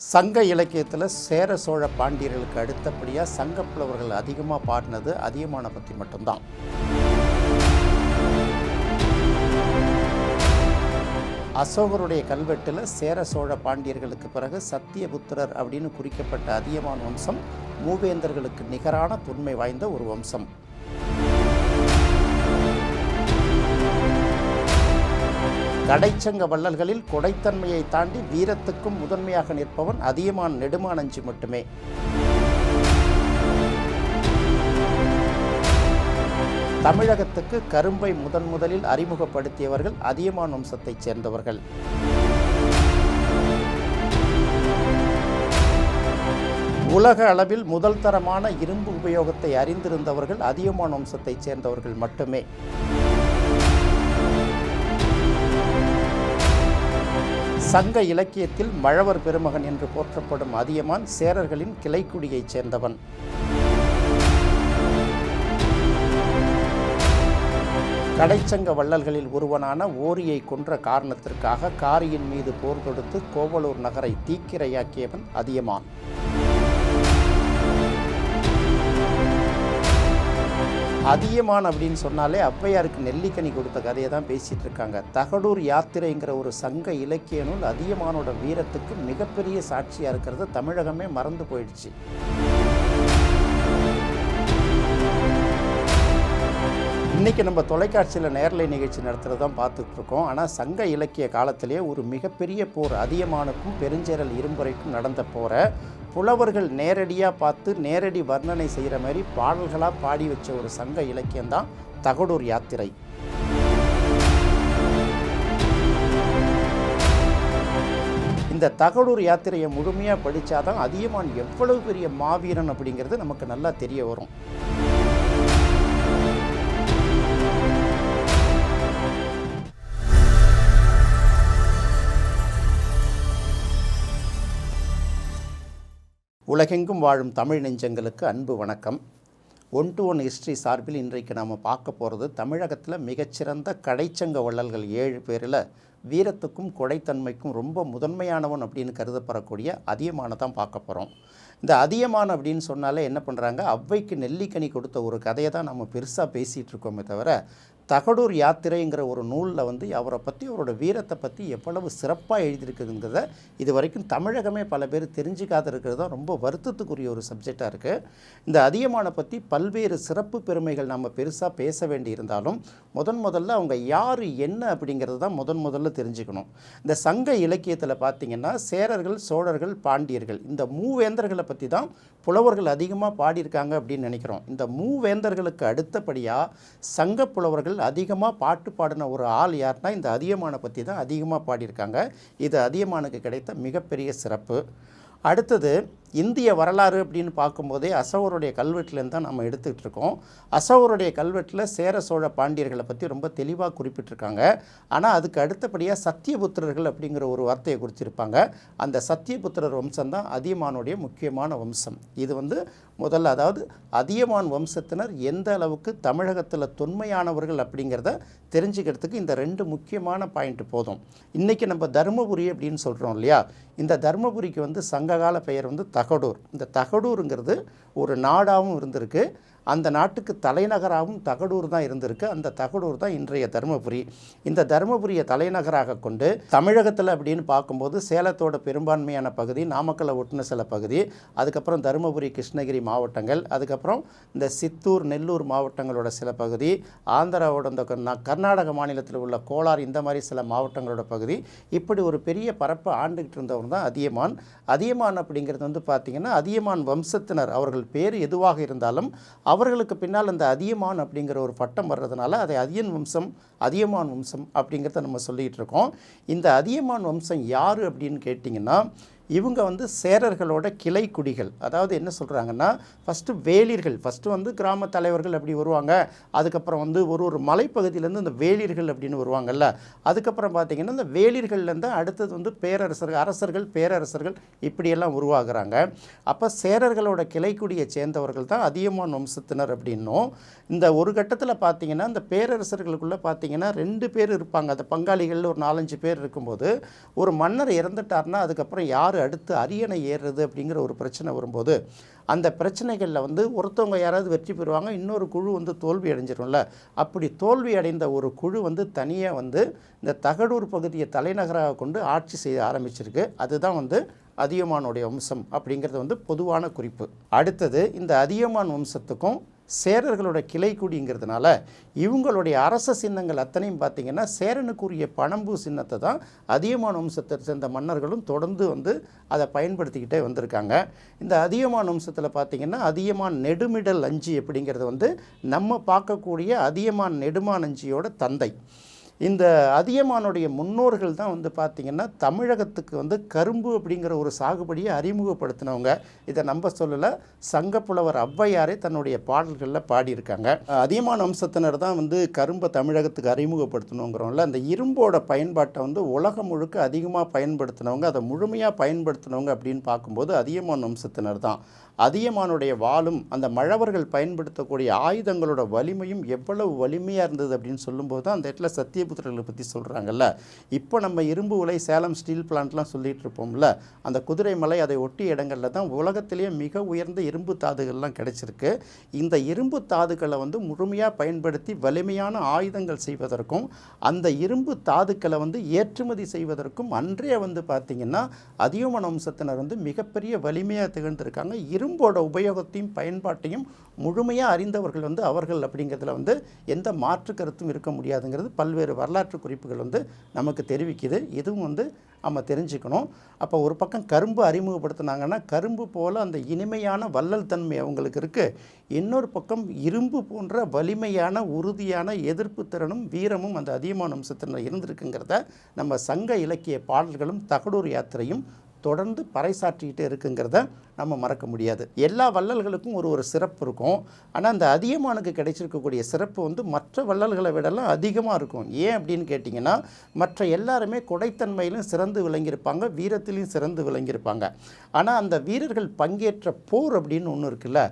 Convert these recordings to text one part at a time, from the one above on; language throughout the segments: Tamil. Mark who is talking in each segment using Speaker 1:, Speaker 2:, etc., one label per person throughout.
Speaker 1: சங்க இலக்கியத்தில் சேர சோழ பாண்டியர்களுக்கு அடுத்தபடியாக சங்கப்புலவர்கள் அதிகமாக பாடினது அதிகமான பற்றி மட்டும்தான். அசோகருடைய கல்வெட்டில் சேர சோழ பாண்டியர்களுக்கு பிறகு சத்தியபுத்திரர் அப்படின்னு குறிக்கப்பட்ட அதியமான் வம்சம் மூவேந்தர்களுக்கு நிகரான தொன்மை வாய்ந்த ஒரு வம்சம். கடைச்சங்க வள்ளல்களில் கொடைத்தன்மையை தாண்டி வீரத்துக்கும் முதன்மையாக நிற்பவன் அதியமான் நெடுமானஞ்சி மட்டுமே. தமிழகத்துக்கு கரும்பை முதன் முதலில் அறிமுகப்படுத்தியவர்கள் அதியமான் வம்சத்தைச் சேர்ந்தவர்கள். உலக அளவில் முதல் தரமான இரும்பு உபயோகத்தை அறிந்திருந்தவர்கள் அதியமான் வம்சத்தைச் சேர்ந்தவர்கள் மட்டுமே. சங்க இலக்கியத்தில் மழவர் பெருமகன் என்று போற்றப்படும் அதியமான் சேரர்களின் கிளைக்குடியைச் சேர்ந்தவன். கடைச்சங்க வள்ளல்களில் ஒருவனான ஓரியை கொன்ற காரணத்திற்காக காரியின் மீது போர் தொடுத்து கோவலூர் நகரை தீக்கிரையாக்கியவன் அதியமான். அதியமான் அப்படின்னு சொன்னாலே ஔவையாருக்கு நெல்லிக்கனி கொடுத்த கதையை தான் பேசிகிட்டு இருக்காங்க. தகடூர் யாத்திரைங்கிற ஒரு சங்க இலக்கிய நூல் அதியமானோட வீரத்துக்கு மிகப்பெரிய சாட்சியாக இருக்கிறது தமிழகமே மறந்து போயிடுச்சு. இன்றைக்கி நம்ம தொலைக்காட்சியில் நேரலை நிகழ்ச்சி நடத்துகிறது தான் பார்த்துட்ருக்கோம் ஆனால் சங்க இலக்கிய காலத்திலே ஒரு மிகப்பெரிய போர் அதியமானுக்கும் பெருஞ்சேரல் இரும்புரைக்கும் நடந்த போரை புலவர்கள் நேரடியாக பார்த்து நேரடி வர்ணனை செய்கிற மாதிரி பாடல்களாக பாடி வச்ச ஒரு சங்க இலக்கியம்தான் தகடூர் யாத்திரை. இந்த தகடூர் யாத்திரையை முழுமையாக படித்தாதான் அதியமான் எவ்வளவு பெரிய மாவீரன் அப்படிங்கிறது நமக்கு நல்லா தெரிய வரும். உலகெங்கும் வாழும் தமிழ் நெஞ்சங்களுக்கு அன்பு வணக்கம். ஒன் டு ஒன் ஹிஸ்ட்ரி சார்பில் இன்றைக்கு நாம் பார்க்க போகிறது தமிழகத்தில் மிகச்சிறந்த கடைச்சங்க வள்ளல்கள் ஏழு பேரில் வீரத்துக்கும் கொடைத்தன்மைக்கும் ரொம்ப முதன்மையானவன் அப்படின்னு கருதப்படக்கூடிய அதியமானை தான் பார்க்க போகிறோம் இந்த அதியமான் அப்படின்னு சொன்னாலே என்ன பண்ணுறாங்க ஔவைக்கு நெல்லிக்கனி கொடுத்த ஒரு கதையை தான் நம்ம பெருசாக பேசிகிட்டு இருக்கோமே தவிர தகடூர் யாத்திரைங்கிற ஒரு நூலில் வந்து அவரை பற்றி அவரோட வீரத்தை பற்றி எவ்வளவு சிறப்பாக எழுதியிருக்குங்கிறத இது வரைக்கும் தமிழகமே பல பேர் தெரிஞ்சுக்காத இருக்கிறது தான் ரொம்ப வருத்தத்துக்குரிய ஒரு சப்ஜெக்டாக இருக்குது இந்த அதியமானை பற்றி பல்வேறு சிறப்பு பெருமைகள் நம்ம பெருசாக பேச வேண்டி இருந்தாலும் முதன் முதல்ல அவங்க யார் என்ன அப்படிங்கிறது தான் முதன் முதல்ல தெரிஞ்சுக்கணும். இந்த சங்க இலக்கியத்தில் பார்த்திங்கன்னா சேரர்கள் சோழர்கள் பாண்டியர்கள் இந்த மூவேந்தர்களை பற்றி தான் புலவர்கள் அதிகமாக பாடியிருக்காங்க அப்படின்னு நினைக்கிறோம். இந்த மூவேந்தர்களுக்கு அடுத்தபடியாக சங்க புலவர்கள் அதிகமாக பாட்டு பாடின ஒரு ஆள் யாருன்னா இந்த அதியமானை பற்றி தான் அதிகமாக பாடியிருக்காங்க. இது அதியமானுக்கு கிடைத்த மிகப்பெரிய சிறப்பு. அடுத்தது இந்திய வரலாறு அப்படின்னு பார்க்கும்போதே அசோகருடைய கல்வெட்டுலேருந்து தான் நம்ம எடுத்துக்கிட்டு இருக்கோம் அசோகருடைய கல்வெட்டில் சேர சோழ பாண்டியர்களை பற்றி ரொம்ப தெளிவாக குறிப்பிட்டிருக்காங்க. ஆனால் அதுக்கு அடுத்தபடியாக சத்தியபுத்திரர்கள் அப்படிங்கிற ஒரு வார்த்தையை குறிச்சிருப்பாங்க. அந்த சத்தியபுத்திரர் வம்சம் தான் அதியமானுடைய முக்கியமான வம்சம். இது வந்து முதல்ல அதாவது அதியமான் வம்சத்தினர் எந்த அளவுக்கு தமிழகத்தில் தொன்மையானவர்கள் அப்படிங்கிறத தெரிஞ்சுக்கிறதுக்கு இந்த ரெண்டு முக்கியமான பாயிண்ட் போதும். இன்றைக்கி நம்ம தருமபுரி அப்படின்னு சொல்கிறோம் இல்லையா? இந்த தருமபுரிக்கு வந்து சங்ககால பெயர் வந்து தக தகடூர். இந்த தகடூருங்கிறது ஒரு நாடாகவும் இருந்திருக்கு. அந்த நாட்டுக்கு தலைநகராகவும் தகடூர் தான் இருந்திருக்கு. அந்த தகடூர் தான் இன்றைய தருமபுரி. இந்த தருமபுரியை தலைநகராக கொண்டு தமிழகத்தில் அப்படின்னு பார்க்கும்போது சேலத்தோட பெரும்பான்மையான பகுதி நாமக்கல்லை ஒட்டின சில பகுதி அதுக்கப்புறம் தருமபுரி கிருஷ்ணகிரி மாவட்டங்கள் அதுக்கப்புறம் இந்த சித்தூர் நெல்லூர் மாவட்டங்களோட சில பகுதி ஆந்திராவோட இந்த கர்நாடக மாநிலத்தில் உள்ள கோலார் இந்த மாதிரி சில மாவட்டங்களோட பகுதி இப்படி ஒரு பெரிய பரப்பை ஆண்டுகிட்டு இருந்தவர் தான் அதியமான். அதியமான் அப்படிங்கிறது வந்து பார்த்திங்கன்னா அதியமான் வம்சத்தினர் அவர்கள் பேர் எதுவாக இருந்தாலும் அவர்களுக்கு பின்னால் அந்த அதியமான் அப்படிங்கிற ஒரு பட்டம் வர்றதுனால அதை அதியன் வம்சம் அதியமான் வம்சம் அப்படிங்கிறத நம்ம சொல்லிகிட்டு இருக்கோம். இந்த அதியமான் வம்சம் யார் அப்படின்னு கேட்டிங்கன்னா இவங்க வந்து சேரர்களோட கிளை குடிகள் அதாவது என்ன சொல்கிறாங்கன்னா ஃபஸ்ட்டு வேலிர்கள். ஃபஸ்ட்டு வந்து கிராம தலைவர்கள் அப்படி வருவாங்க. அதுக்கப்புறம் வந்து ஒரு ஒரு மலைப்பகுதியிலேருந்து இந்த வேலிர்கள் அப்படின்னு வருவாங்கல்ல. அதுக்கப்புறம் பார்த்திங்கன்னா இந்த வேலிர்கள்லேருந்து அடுத்தது வந்து பேரரசர்கள் அரசர்கள் பேரரசர்கள் இப்படியெல்லாம் உருவாகிறாங்க. அப்போ சேரர்களோட கிளைக்குடியை சேர்ந்தவர்கள் தான் அதிகமான வம்சத்தினர் அப்படின்னும். இந்த ஒரு கட்டத்தில் பார்த்தீங்கன்னா இந்த பேரரசர்களுக்குள்ளே பார்த்தீங்கன்னா ரெண்டு பேர் இருப்பாங்க. அந்த பங்காளிகள் ஒரு நாலஞ்சு பேர் இருக்கும்போது ஒரு மன்னர் இறந்துட்டார்னா அதுக்கப்புறம் யார் யார் அடுத்து அரியணை ஏறுறது அப்படிங்கிற ஒரு பிரச்சனை வரும்போது அந்த பிரச்சனைகளில் வந்து ஒருத்தவங்க யாராவது வெற்றி பெறுவாங்க இன்னொரு குழு வந்து தோல்வி அடைஞ்சிரும்ல. அப்படி தோல்வி அடைந்த ஒரு குழு வந்து தனியாக வந்து இந்த தகடூர் பகுதியை தலைநகராக கொண்டு ஆட்சி செய்ய ஆரம்பிச்சிருக்கு. அதுதான் வந்து அதியமானுடைய வம்சம் அப்படிங்கிறது வந்து பொதுவான குறிப்பு. அடுத்தது இந்த அதியமான் வம்சத்துக்கும் சேரர்களோட கிளைக்குடிங்கிறதுனால இவங்களுடைய அரச சின்னங்கள் அத்தனையும் பார்த்திங்கன்னா சேரனுக்குரிய பணம்பு சின்னத்தை தான் அதியமான வம்சத்தை சேர்ந்த மன்னர்களும் தொடர்ந்து வந்து அதை பயன்படுத்திக்கிட்டே வந்திருக்காங்க. இந்த அதியமான் வம்சத்தில் பார்த்திங்கன்னா அதியமான் நெடுமிடல் அஞ்சு அப்படிங்கிறது வந்து நம்ம பார்க்கக்கூடிய அதியமான் நெடுமான் அஞ்சியோட தந்தை. இந்த அதியமானுடைய முன்னோர்கள் தான் வந்து பார்த்திங்கன்னா தமிழகத்துக்கு வந்து கரும்பு அப்படிங்கிற ஒரு சாகுபடியை அறிமுகப்படுத்தினவங்க. இதை நம்ம சொல்லலை சங்கப்புலவர் ஔவையாரே தன்னுடைய பாடல்களில் பாடியிருக்காங்க. அதியமான வம்சத்தினர் தான் வந்து கரும்பை தமிழகத்துக்கு அறிமுகப்படுத்தணுங்கிறோம்ல. அந்த இரும்போட பயன்பாட்டை வந்து உலகம் முழுக்க அதிகமாக பயன்படுத்தினவங்க அதை முழுமையாக பயன்படுத்தினவங்க அப்படின்னு பார்க்கும்போது அதியமான் வம்சத்தினர் தான். அதியமானுடைய வாளும் அந்த மழவர்கள் பயன்படுத்தக்கூடிய ஆயுதங்களோட வலிமையும் எவ்வளவு வலிமையாக இருந்தது அப்படின்னு சொல்லும்போது தான் அந்த இடத்துல சத்திய சத்தியபுத்திரர்களை பற்றி சொல்கிறாங்கல்ல இப்போ நம்ம இரும்பு உலை சேலம் ஸ்டீல் பிளான்ட்லாம் சொல்லிட்டு இருப்போம்ல அந்த குதிரை மலை அதை ஒட்டிய இடங்களில் தான் உலகத்திலேயே மிக உயர்ந்த இரும்பு தாதுகள்லாம் கிடைச்சிருக்கு. இந்த இரும்பு தாதுக்களை வந்து முழுமையாக பயன்படுத்தி வலிமையான ஆயுதங்கள் செய்வதற்கும் அந்த இரும்பு தாதுக்களை வந்து ஏற்றுமதி செய்வதற்கும் அன்றைய வந்து பார்த்திங்கன்னா அதியமன வம்சத்தினர் வந்து மிகப்பெரிய வலிமையாக திகழ்ந்திருக்காங்க. இரும்போட உபயோகத்தையும் பயன்பாட்டையும் முழுமையாக அறிந்தவர்கள் வந்து அவர்கள் அப்படிங்கிறதுல வந்து எந்த மாற்று கருத்தும் இருக்க முடியாதுங்கிறது பல்வேறு வரலாற்று குறிப்புகள் வந்து நமக்கு தெரிவிக்குது. இதுவும் வந்து நம்ம தெரிஞ்சுக்கணும். அப்போ ஒரு பக்கம் கரும்பு அறிமுகப்படுத்தினாங்கன்னா கரும்பு போல் அந்த இனிமையான வள்ளல் தன்மை அவங்களுக்கு இருக்குது இன்னொரு பக்கம் இரும்பு போன்ற வலிமையான உறுதியான எதிர்ப்பு திறனும் வீரமும் அந்த அதியமான அம்சத்தினர் இருந்திருக்குங்கிறத நம்ம சங்க இலக்கிய பாடல்களும் தகடூர் யாத்திரையும் தொடர்ந்து பறைசாற்றிக்கிட்டே இருக்குங்கிறத நம்ம மறக்க முடியாது. எல்லா வள்ளல்களுக்கும் ஒரு ஒரு சிறப்பு இருக்கும். ஆனால் அந்த அதியமானுக்கு கிடைச்சிருக்கக்கூடிய சிறப்பு வந்து மற்ற வள்ளல்களை விடலாம் அதிகமாக இருக்கும். ஏன் அப்படின்னு கேட்டிங்கன்னா மற்ற எல்லாருமே கொடைத்தன்மையிலும் சிறந்து விளங்கியிருப்பாங்க வீரத்திலையும் சிறந்து விளங்கியிருப்பாங்க. ஆனால் அந்த வீரர்கள் பங்கேற்ற போர் அப்படின்னு ஒன்று இருக்குல்ல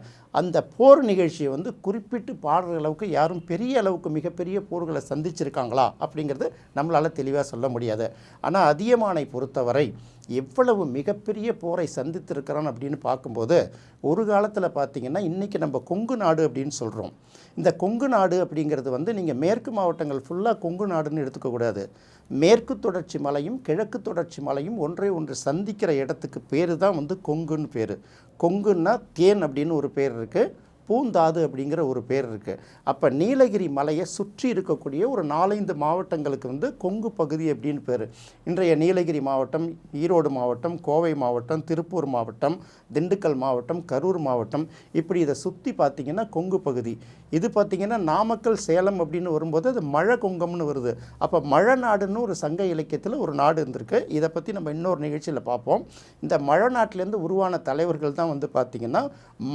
Speaker 1: அந்த போர் நிகழ்ச்சியை வந்து குறிப்பிட்டு பாடுற அளவுக்கு யாரும் பெரிய அளவுக்கு மிகப்பெரிய போர்களை சந்திச்சிருக்காங்களா அப்படிங்கிறது நம்மளால் தெளிவாக சொல்ல முடியாது. ஆனால் அதியமானை பொறுத்தவரை எவ்வளவு மிகப்பெரிய போரை சந்தித்திருக்கிறான் அப்படின்னு பார்க்கும்போது ஒரு காலத்தில் பார்த்திங்கன்னா இன்றைக்கி நம்ம கொங்கு நாடு அப்படின்னு சொல்கிறோம் இந்த கொங்கு நாடு அப்படிங்கிறது வந்து நீங்கள் மேற்கு மாவட்டங்கள் ஃபுல்லாக கொங்கு நாடுன்னு எடுத்துக்கக்கூடாது மேற்கு தொடர்ச்சி மலையும் கிழக்கு தொடர்ச்சி மலையும் ஒன்றை ஒன்று சந்திக்கிற இடத்துக்கு பேர் தான் வந்து கொங்குன்னு பேர். கொங்குன்னா தேன் அப்படின்னு ஒரு பேர் இருக்குது பூந்தாது அப்படிங்கிற ஒரு பேர் இருக்குது அப்போ நீலகிரி மலையை சுற்றி இருக்கக்கூடிய ஒரு நாலைந்து மாவட்டங்களுக்கு வந்து கொங்கு பகுதி அப்படின்னு பேர். இன்றைய நீலகிரி மாவட்டம் ஈரோடு மாவட்டம் கோவை மாவட்டம் திருப்பூர் மாவட்டம் திண்டுக்கல் மாவட்டம் கரூர் மாவட்டம். இப்படி இதை சுற்றி பார்த்திங்கன்னா கொங்கு பகுதி. இது பார்த்திங்கன்னா நாமக்கல் சேலம் அப்படின்னு வரும்போது அது மழை கொங்கம்னு வருது. அப்போ மழை நாடுன்னு ஒரு சங்க இலக்கியத்தில் ஒரு நாடு இருந்திருக்கு. இதை பற்றி நம்ம இன்னொரு நிகழ்ச்சியில் பார்ப்போம். இந்த மழை நாட்டிலேருந்து உருவான தலைவர்கள் தான் வந்து பார்த்திங்கன்னா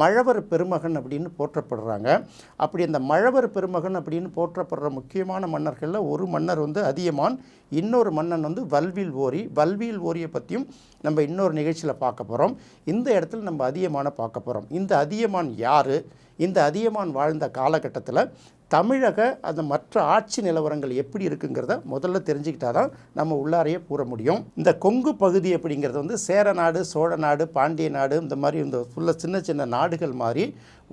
Speaker 1: மழவர் பெருமகன் அப்படின்னு போற்றப்படுறாங்க. அப்படி அந்த மழவர் பெருமகன் அப்படின்னு போற்றப்படுற முக்கியமான மன்னர்களில் ஒரு மன்னர் வந்து அதியமான் இன்னொரு மன்னன் வந்து வல்வில் ஓரி. வல்வியில் ஓரியை பற்றியும் நம்ம இன்னொரு நிகழ்ச்சியில் பார்க்க போகிறோம் இந்த இடத்துல நம்ம அதியமான பார்க்க போகிறோம் இந்த அதியமான் யார்? இந்த அதியமான் வாழ்ந்த காலகட்டத்தில் தமிழக அந்த மற்ற ஆட்சி நிலவரங்கள் எப்படி இருக்குங்கிறத முதல்ல தெரிஞ்சுக்கிட்டா தான் நம்ம உள்ளாரையே கூற முடியும். இந்த கொங்கு பகுதி அப்படிங்கிறது வந்து சேர நாடு சோழ நாடு பாண்டிய நாடு இந்த மாதிரி இந்த ஃபுல்லாக சின்ன சின்ன நாடுகள் மாதிரி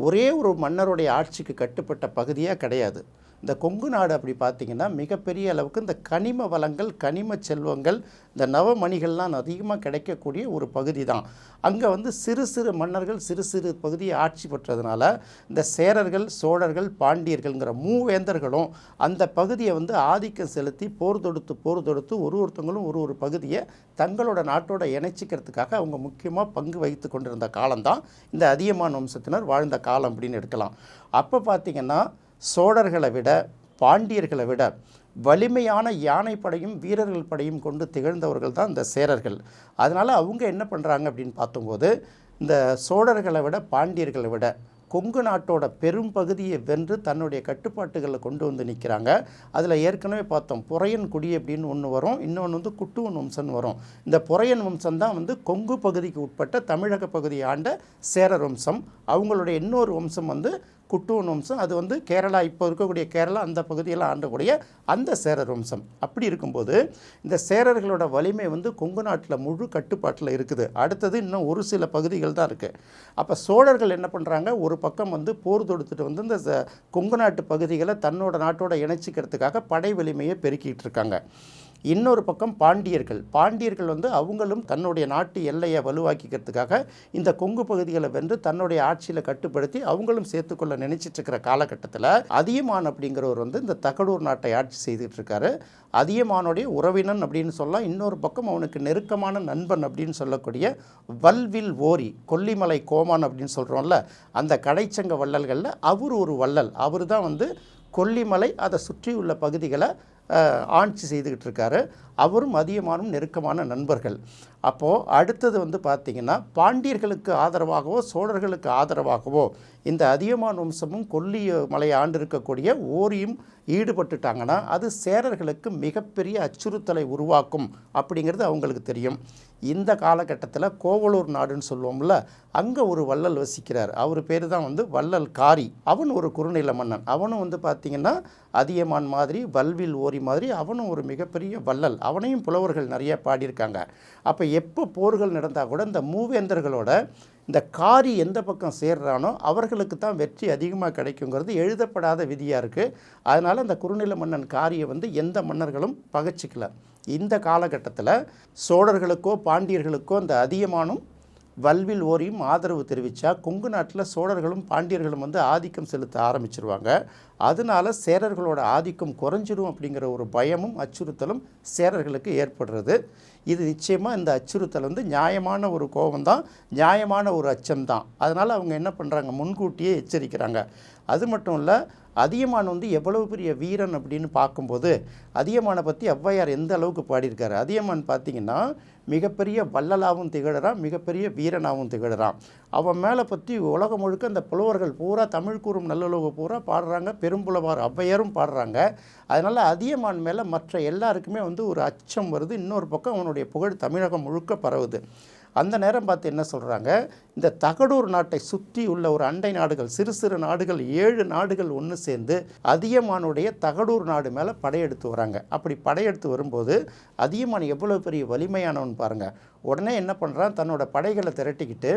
Speaker 1: ஒரே ஒரு மன்னருடைய ஆட்சிக்கு கட்டுப்பட்ட பகுதியாக கிடையாது. இந்த கொங்கு நாடு அப்படி பார்த்திங்கன்னா மிகப்பெரிய அளவுக்கு இந்த கனிம வளங்கள் கனிம செல்வங்கள் இந்த நவமணிகள்லாம் அதிகமாக கிடைக்கக்கூடிய ஒரு பகுதி தான் அங்கே வந்து சிறு சிறு மன்னர்கள் சிறு சிறு பகுதியை ஆட்சி பெற்றதுனால இந்த சேரர்கள் சோழர்கள் பாண்டியர்கள்ங்கிற மூவேந்தர்களும் அந்த பகுதியை வந்து ஆதிக்கம் செலுத்தி போர் தொடுத்து போர் தொடுத்து ஒரு ஒருத்தவங்களும் ஒரு ஒரு பகுதியை தங்களோட நாட்டோட இணைச்சிக்கிறதுக்காக அவங்க முக்கியமாக பங்கு வகித்து கொண்டிருந்த காலம்தான் இந்த அதியமான் வம்சத்தினர் வாழ்ந்த காலம் அப்படின்னு எடுக்கலாம். அப்போ பார்த்திங்கன்னா சோழர்களை விட பாண்டியர்களை விட வலிமையான யானைப்படையும் வீரர்கள் படையும் கொண்டு திகழ்ந்தவர்கள் தான் இந்த சேரர்கள். அதனால் அவங்க என்ன பண்ணுறாங்க அப்படின்னு பார்த்தும்போது இந்த சோழர்களை விட பாண்டியர்களை விட கொங்கு நாட்டோட பெரும் பகுதியை வென்று தன்னுடைய கட்டுப்பாட்டுகளை கொண்டு வந்து நிற்கிறாங்க. அதில் ஏற்கனவே பார்த்தோம் புறையன் குடி அப்படின்னு ஒன்று வரும் இன்னொன்று வந்து குட்டுவன் வம்சன் வரும். இந்த புறையன் வம்சம் தான் வந்து கொங்கு பகுதிக்கு உட்பட்ட தமிழக பகுதியை ஆண்ட சேரர் வம்சம். அவங்களுடைய இன்னொரு வம்சம் வந்து குட்டூன் வம்சம் அது வந்து கேரளா இப்போ இருக்கக்கூடிய கேரளா அந்த பகுதியில் ஆண்டக்கூடிய அந்த சேரர் வம்சம் அப்படி இருக்கும்போது இந்த சேரர்களோட வலிமை வந்து கொங்கு நாட்டில் முழு கட்டுப்பாட்டில் இருக்குது. அடுத்தது இன்னும் ஒரு சில பகுதிகள் தான் இருக்குது அப்போ சோழர்கள் என்ன பண்ணுறாங்க ஒரு பக்கம் வந்து போர் தொடுத்துட்டு வந்து இந்த ச- கொங்கு நாட்டு பகுதிகளை தன்னோட நாட்டோட இணைச்சிக்கிறதுக்காக படை வலிமையை பெருக்கிட்டு இருக்காங்க. இன்னொரு பக்கம் பாண்டியர்கள். பாண்டியர்கள் வந்து அவங்களும் தன்னுடைய நாட்டு எல்லையை வலுவாக்கிக்கிறதுக்காக இந்த கொங்கு பகுதிகளை வென்று தன்னுடைய ஆட்சியில் கட்டுப்படுத்தி அவங்களும் சேர்த்துக்கொள்ள நினைச்சிட்டு இருக்கிற காலகட்டத்தில் அதியமான் அப்படிங்கிறவர் வந்து இந்த தகடூர் நாட்டை ஆட்சி செய்துட்டு இருக்காரு அதியமானுடைய உறவினன் அப்படின்னு சொல்லலாம். இன்னொரு பக்கம் அவனுக்கு நெருக்கமான நண்பன் அப்படின்னு சொல்லக்கூடிய வல்வில் ஓரி கொல்லிமலை கோமான் அப்படின்னு சொல்கிறோம்ல அந்த கடைச்சங்க வள்ளல்களில் அவர் ஒரு வள்ளல். அவர் தான் வந்து கொல்லிமலை அதை சுற்றியுள்ள பகுதிகளை ஆட்சி செய்துக்கிட்டு இருக்காரு அவரும் அதியமானும் நெருக்கமான நண்பர்கள். அப்போது அடுத்தது வந்து பார்த்திங்கன்னா பாண்டியர்களுக்கு ஆதரவாகவோ சோழர்களுக்கு ஆதரவாகவோ இந்த அதியமான் வம்சமும் கொல்லி மலை ஆண்டு இருக்கக்கூடிய ஓரியும் ஈடுபட்டுட்டாங்கன்னா அது சேரர்களுக்கு மிகப்பெரிய அச்சுறுத்தலை உருவாக்கும் அப்படிங்கிறது அவங்களுக்கு தெரியும். இந்த காலகட்டத்தில் கோவலூர் நாடுன்னு சொல்லுவோம்ல அங்கே ஒரு வள்ளல் வசிக்கிறார். அவர் பேர் தான் வந்து வள்ளல் காரி. அவன் ஒரு குறுநில மன்னன். அவனும் வந்து பார்த்திங்கன்னா அதியமான் மாதிரி வல்வில் ஓரி மாதிரி அவனும் ஒரு மிகப்பெரிய வள்ளல். அவனையும் புலவர்கள் நிறைய பாடியிருக்காங்க. அப்போ எப்போ போர்கள் நடந்தால் கூட இந்த மூவேந்தர்களோட இந்த காரி எந்த பக்கம் சேர்றானோ அவர்களுக்கு தான் வெற்றி அதிகமாக கிடைக்குங்கிறது எழுதப்படாத விதியாக இருக்குது அதனால் அந்த குறுநில மன்னன் காரியை வந்து எந்த மன்னர்களும் பகச்சிக்கல. இந்த காலகட்டத்தில் சோழர்களுக்கோ பாண்டியர்களுக்கோ அந்த அதிகமானும் வல்வில் ஓரியும் ஆதரவு தெரிவித்தா கொங்கு நாட்டில் சோழர்களும் பாண்டியர்களும் வந்து ஆதிக்கம் செலுத்த ஆரம்பிச்சிருவாங்க. அதனால சேரர்களோட ஆதிக்கம் குறைஞ்சிடும் அப்படிங்கிற ஒரு பயமும் அச்சுறுத்தலும் சேரர்களுக்கு ஏற்படுறது. இது நிச்சயமாக இந்த அச்சுறுத்தல் வந்து நியாயமான ஒரு கோபம்தான் நியாயமான ஒரு அச்சம் தான் அதனால் அவங்க என்ன பண்ணுறாங்க முன்கூட்டியே எச்சரிக்கிறாங்க. அது மட்டும் இல்லை அதியமான் வந்து எவ்வளவு பெரிய வீரன் அப்படின்னு பார்க்கும்போது அதியமானை பற்றி ஔவையார் எந்த அளவுக்கு பாடியிருக்காரு? அதியமான் பார்த்தீங்கன்னா மிகப்பெரிய வள்ளலாகவும் திகழறான் மிகப்பெரிய வீரனாகவும் திகழறான். அவன் மேலே பற்றி உலகம் முழுக்க அந்த புலவர்கள் பூரா தமிழ் கூறும் நல்லுலக பூரா பாடுறாங்க பெரும்புலவார் ஔவையாரும் பாடுறாங்க. அதனால் அதியமான் மேலே மற்ற எல்லாருக்குமே வந்து ஒரு அச்சம் வருது. இன்னொரு பக்கம் அவனுடைய புகழ் தமிழகம் முழுக்க பரவுது. அந்த நேரம் பார்த்து என்ன சொல்கிறாங்க இந்த தகடூர் நாட்டை சுற்றி உள்ள ஒரு அண்டை நாடுகள் சிறு சிறு நாடுகள் ஏழு நாடுகள் ஒன்று சேர்ந்து அதியமானுடைய தகடூர் நாடு மேலே படையெடுத்து வராங்க. அப்படி படையெடுத்து வரும்போது அதியமான் எவ்வளோ பெரிய வலிமையானவன் பாருங்கள் உடனே என்ன பண்ணுறான் தன்னோட படைகளை திரட்டிக்கிட்டு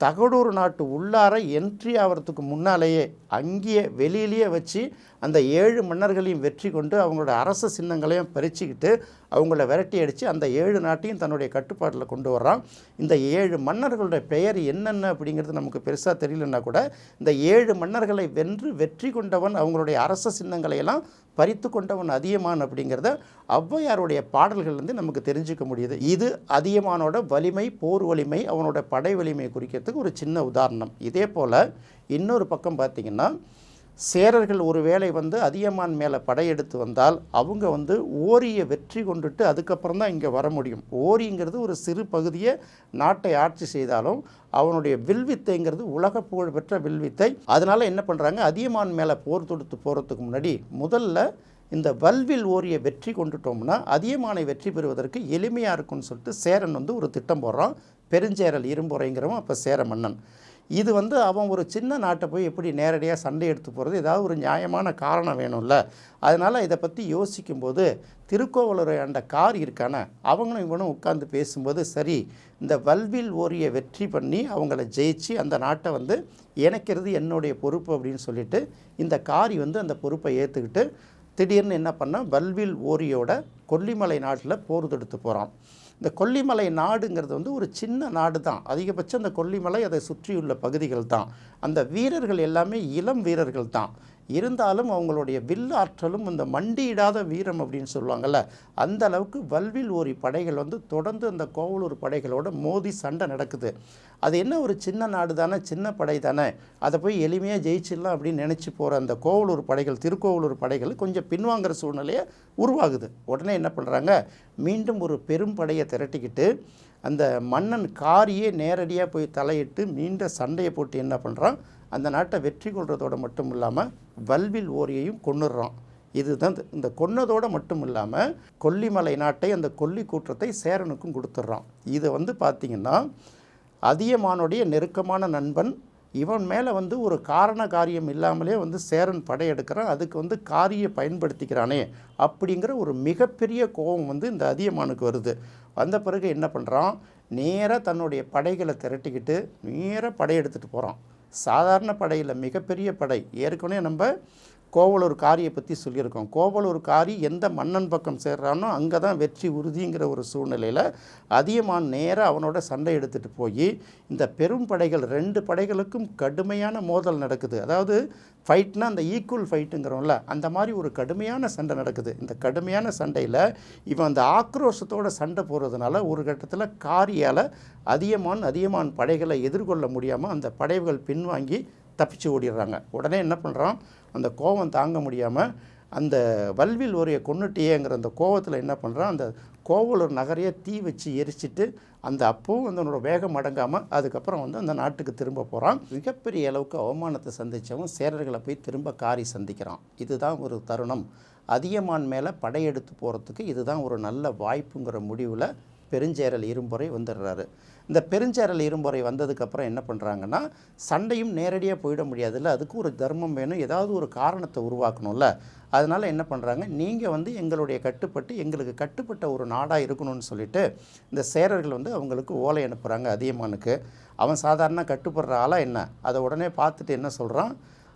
Speaker 1: தகடூர் நாட்டு உள்ளார என்ட்ரி ஆகிறதுக்கு முன்னாலேயே அங்கேயே வெளியிலேயே வச்சு அந்த ஏழு மன்னர்களையும் வெற்றி கொண்டு அவங்களோட அரச சின்னங்களையும் பறிச்சுக்கிட்டு அவங்கள விரட்டி அடித்து அந்த ஏழு நாட்டையும் தன்னுடைய கட்டுப்பாட்டில் கொண்டு வர்றான். இந்த ஏழு மன்னர்களுடைய பெயர் என்னென்ன அப்படிங்கிறது நமக்கு பெருசாக தெரியலன்னா கூட இந்த ஏழு மன்னர்களை வென்று வெற்றி கொண்டவன் அவங்களுடைய அரச சின்னங்களை எல்லாம் பறித்து கொண்டவன் அதியமான் அப்படிங்கிறத ஔவையாருடைய பாடல்கள்லேருந்து நமக்கு தெரிஞ்சுக்க முடியுது. இது அதியமானோட வலிமை போர் வலிமை அவனோட படை வலிமையை குறிக்கிறதுக்கு ஒரு சின்ன உதாரணம். இதே போல் இன்னொரு பக்கம் பார்த்திங்கன்னா சேரர்கள் ஒருவேளை வந்து அதியமான் மேலே படையெடுத்து வந்தால் அவங்க வந்து ஓரியை வெற்றி கொண்டுட்டு அதுக்கப்புறம் தான் இங்கே வர முடியும். ஓரிங்கிறது ஒரு சிறு பகுதியை நாட்டை ஆட்சி செய்தாலும் அவனுடைய வில்வித்தைங்கிறது உலக புகழ்பெற்ற வில்வித்தை. அதனால் என்ன பண்ணுறாங்க அதியமான் மேலே போர் தொடுத்து போகிறதுக்கு முன்னாடி முதல்ல இந்த வல்வில் ஓரிய வெற்றி கொண்டுட்டோம்னா அதியமானை வெற்றி பெறுவதற்கு எளிமையாக இருக்கும்னு சொல்லிட்டு சேரன் வந்து ஒரு திட்டம் போடுறான். பெருஞ்சேரல் இரும்புரைங்கிறவன் அப்போ சேர மன்னன் இது வந்து அவன் ஒரு சின்ன நாட்டை போய் எப்படி நேரடியாக சண்டை எடுத்து போகிறது ஏதாவது ஒரு நியாயமான காரணம் வேணும்ல. அதனால் இதை பற்றி யோசிக்கும்போது திருக்கோவலூரை ஆண்ட கார் இருக்கான அவங்களும் இவனும் உட்கார்ந்து பேசும்போது சரி இந்த வல்வில் ஓரியை வெற்றி பண்ணி அவங்கள ஜெயிச்சு அந்த நாட்டை வந்து இணைக்கிறது என்னுடைய பொறுப்பு அப்படின்னு சொல்லிட்டு இந்த காரி வந்து அந்த பொறுப்பை ஏற்றுக்கிட்டு திடீர்னு என்ன பண்ணால் வல்வில் ஓரியோட கொல்லிமலை நாட்டில் போர் தொடுத்து போகிறான் இந்த கொல்லிமலை நாடுங்கிறது வந்து ஒரு சின்ன நாடு தான் அதிகபட்சம் அந்த கொல்லிமலை அதை சுற்றியுள்ள பகுதிகள் தான் அந்த வீரர்கள் எல்லாமே இளம் வீரர்கள் தான் இருந்தாலும் அவங்களுடைய வில்லாற்றலும் இந்த மண்டியிடாத வீரம் அப்படின்னு சொல்லுவாங்கள்ல அந்த அளவுக்கு வல்வில் ஓரி படைகள் வந்து தொடர்ந்து அந்த கோவலூர் படைகளோட மோதி சண்டை நடக்குது. அது என்ன ஒரு சின்ன நாடு தானே சின்ன படை தானே அதை போய் எளிமையாக ஜெயிச்சிடலாம் அப்படின்னு நினச்சி போகிற அந்த கோவலூர் படைகள் திருக்கோவலூர் படைகள் கொஞ்சம் பின்வாங்குற சூழ்நிலையை உருவாகுது. உடனே என்ன பண்ணுறாங்க மீண்டும் ஒரு பெரும் படையை திரட்டிக்கிட்டு அந்த மன்னன் காரியே நேரடியாக போய் தலையிட்டு மீண்ட சண்டையை போட்டு என்ன பண்ணுறான் அந்த நாட்டை வெற்றி கொள்றதோடு மட்டும் இல்லாமல் வல்வில் ஓரியையும் கொன்னுடுறான். இதுதான் இந்த- இந்த கொன்னதோடு மட்டும் இல்லாமல் கொல்லிமலை நாட்டை அந்த கொல்லி கூற்றத்தை சேரனுக்கும் கொடுத்துட்றான். இதை வந்து பார்த்திங்கன்னா அதியமானுடைய நெருக்கமான நண்பன் இவன் மேலே வந்து ஒரு காரண காரியம் இல்லாமலே வந்து சேரன் படையெடுக்கிறான் அதுக்கு வந்து காரிய பயன்படுத்திக்கிறானே அப்படிங்கிற ஒரு மிகப்பெரிய கோபம் வந்து இந்த அதியமானுக்கு வருது. வந்த பிறகு என்ன பண்ணுறான் நேராக தன்னுடைய படைகளை திரட்டிக்கிட்டு நேராக படையெடுத்துட்டு போகிறான் சாதாரண படையில் மிகப்பெரிய படை. ஏற்கனவே நம்ம கோவலூர் காரியை பற்றி சொல்லியிருக்கோம். கோவலூர் காரி எந்த மன்னன் பக்கம் சேர்றானோ அங்கே தான் வெற்றி உறுதிங்கிற ஒரு சூழ்நிலையில் அதியமான் நேராக அவனோட சண்டை எடுத்துகிட்டு போய் இந்த பெரும் படைகள் ரெண்டு படைகளுக்கும் கடுமையான மோதல் நடக்குது. அதாவது ஃபைட்னா அந்த ஈக்குவல் ஃபைட்டுங்கிறோம்ல அந்த மாதிரி ஒரு கடுமையான சண்டை நடக்குது. இந்த கடுமையான சண்டையில் இவன் அந்த ஆக்ரோஷத்தோட சண்டை போகிறதுனால ஒரு கட்டத்தில் காரியால் அதியமான் அதியமான் படைகளை எதிர்கொள்ள முடியாமல் அந்த படைகள் பின்வாங்கி தப்பிச்சு ஓடிடுறாங்க. உடனே என்ன பண்ணுறான் அந்த கோவம் தாங்க முடியாமல் அந்த வல்வில் உரையை கொன்னுட்டியேங்கிற அந்த கோவத்தில் என்ன பண்ணுறான் அந்த கோவலூர் நகரையே தீ வச்சு எரிச்சிட்டு அந்த அப்பவும் வந்து அவனோட வேகம் அடங்காமல் அதுக்கப்புறம் வந்து அந்த நாட்டுக்கு திரும்ப போகிறான் மிகப்பெரிய அளவுக்கு அவமானத்தை சந்தித்தவன் சேரர்களை போய் திரும்ப காரி சந்திக்கிறான். இதுதான் ஒரு தருணம். அதியமான் மேலே படையெடுத்து போகிறதுக்கு இதுதான் ஒரு நல்ல வாய்ப்புங்கிற முடிவில் பெருஞ்சேரல் இரும்புறை வந்துடுறாரு. இந்த பெருஞ்சேரல் இரும்புறை வந்ததுக்கப்புறம் என்ன பண்ணுறாங்கன்னா சண்டையும் நேரடியாக போயிட முடியாதுல்ல அதுக்கு ஒரு தர்மம் வேணும் ஏதாவது ஒரு காரணத்தை உருவாக்கணும்ல. அதனால் என்ன பண்ணுறாங்க நீங்கள் வந்து எங்களுடைய கட்டுப்பட்டு எங்களுக்கு கட்டுப்பட்ட ஒரு நாடாக இருக்கணும்னு சொல்லிட்டு இந்த சேரர்கள் வந்து அவங்களுக்கு ஓலை அனுப்புகிறாங்க அதியமானுக்கு. அவன் சாதாரண கட்டுப்படுற ஆளாக என்ன? அதை உடனே பார்த்துட்டு என்ன சொல்கிறான்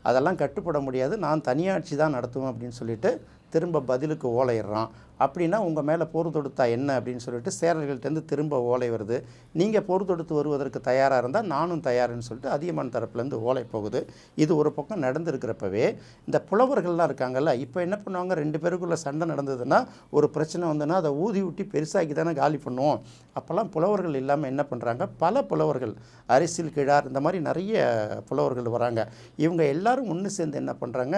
Speaker 1: அதெல்லாம் கட்டுப்பட முடியாது நான் தனியாட்சி தான் நடத்துவேன் அப்படின்னு சொல்லிட்டு திரும்ப பதிலுக்கு ஓலையிடுறான். அப்படின்னா உங்கள் மேலே போர் தொடுத்தா என்ன அப்படின்னு சொல்லிட்டு சேரர்கள்ட்டேருந்து திரும்ப ஓலை வருது. நீங்கள் போர் தொடுத்து வருவதற்கு தயாராக இருந்தால் நானும் தயாருன்னு சொல்லிட்டு அதியமான் தரப்புலேருந்து ஓலை போகுது. இது ஒரு பக்கம் நடந்திருக்கிறப்பவே இந்த புலவர்கள்லாம் இருக்காங்கல்ல இப்போ என்ன பண்ணுவாங்க? ரெண்டு பேருக்குள்ளே சண்டை நடந்ததுன்னா ஒரு பிரச்சனை வந்ததுன்னா அதை ஊதி ஊட்டி பெருசாக்கி தானே காலி பண்ணுவோம். அப்போல்லாம் புலவர்கள் இல்லாமல் என்ன பண்ணுறாங்க பல புலவர்கள் அரிசில் கிழார் இந்த மாதிரி நிறைய புலவர்கள் வராங்க. இவங்க எல்லாரும் ஒன்று சேர்ந்து என்ன பண்ணுறாங்க